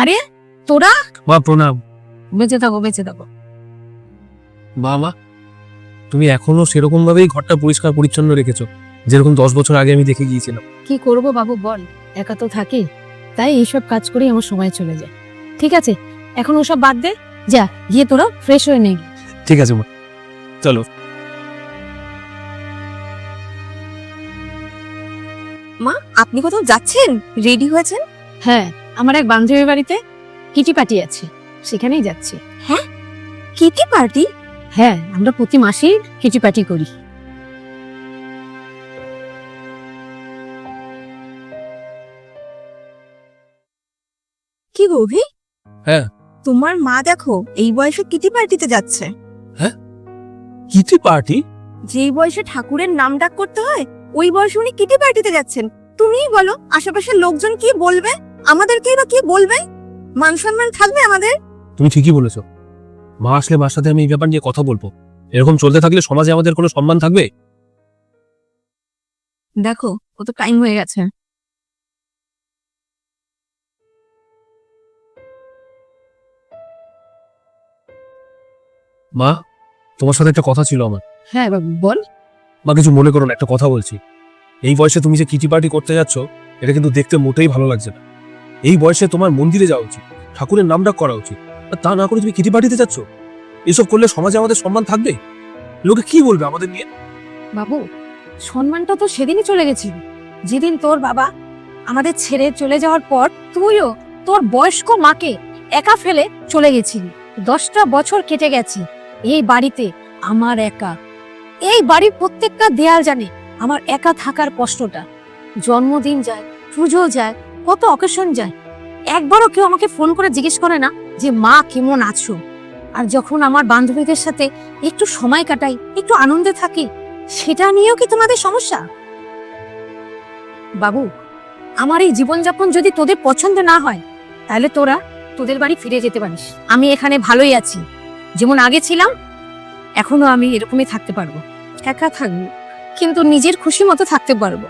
আরে তোরা? মা প্রণাম। বেঁচে থাকো বেঁচে থাকো। বাবা তুমি এখনও সেরকম ভাবেই ঘরটা পরিষ্কার পরিচ্ছন্ন রেখেছো যেরকম দশ বছর আগে আমি দেখে গিয়েছিলাম। কি করব বাবু বল। একা তো থাকি তাই এইসব কাজ করেই আমার সময় চলে যায়। ঠিক আছে এখন ওসব বাদ দে। যা গিয়ে তোরা ফ্রেশ হয়ে নে। ঠিক আছে মা। চলো। মা আপনি কোথাও যাচ্ছেন? রেডি হয়েছেন? হ্যাঁ আমার এক বান্ধবীর বাড়িতে কিটি পার্টি আছে সেখানেই যাচ্ছি। হ্যাঁ? Kitty party? হ্যাঁ আমরা প্রতি মাসেই কিটি পার্টি করি। কি গভি হ্যাঁ। তোমার মা দেখো এই বয়সে কিটি পার্টিতে যাচ্ছে। হ্যাঁ? Kitty party? যেই বয়সে ঠাকুরের নাম ডাক করতে হয় ওই বয়সে উনি কিটি পার্টিতে যাচ্ছেন। তুমিই বলো আশেপাশের লোকজন কি বলবে? আমাদেরকেই বা কি বলবে? মান সম্মান থাকবে আমাদের? তুমি ঠিকই বলেছ। মা আসলে মার সাথে আমি এই ব্যাপার নিয়ে কথা বলব। এরকম চলতে থাকলে সমাজে আমাদের কোনো সম্মান থাকবে? দেখো কত টাইম হয়ে গেছে। মা তোমার সাথে একটা কথা ছিল আমার। হ্যাঁ বল। মা কিছু মনে করো না একটা কথা বলছি। এই বয়সে তুমি যে কিটি পার্টি করতে যাচ্ছ এটা কিন্তু দেখতে মোটেই ভালো লাগছে না। এই বয়সে তোমার মন্দিরে যাওয়া উচিত, ঠাকুরের নাম ডাক করা উচিত। আর তা না করে তুমি কিটি পার্টিতে চাচ্ছ? এসব করলে সমাজে আমাদের সম্মান থাকবে? লোকে কি বলবে আমাদের নিয়ে? বাবু, সম্মানটা তো সেদিনই চলে গেছিল। যেদিন তোর বাবা আমাদের ছেড়ে চলে যাওয়ার পর তুইও তোর বয়স্ক মাকে একা ফেলে চলে গেছিলি। দশটা বছর কেটে গেছে এই বাড়িতে আমার একা। এই বাড়ির প্রত্যেকটা দেয়াল জানে আমার একা থাকার কষ্টটা। জন্মদিন যায়, পুজো যায় কত অকেশন যায়। একবারও কেউ আমাকে ফোন করে জিজ্ঞেস করে না যে, মা, কেমন আছো? আর যখন আমার বান্ধবীদের সাথে একটু সময় কাটাই, একটু আনন্দে থাকি, সেটা নিয়েও কি তোমাদের সমস্যা? বাবু, আমার এই জীবনযাপন যদি তোদের পছন্দ না হয়, তাহলে তোরা তোদের বাড়ি ফিরে যেতে পারিস। আমি এখানে ভালোই আছি। যেমন আগে ছিলাম, এখনও আমি এরকমই থাকতে পারব। একা থাকব, কিন্তু নিজের খুশি মতো থাকতে পারব।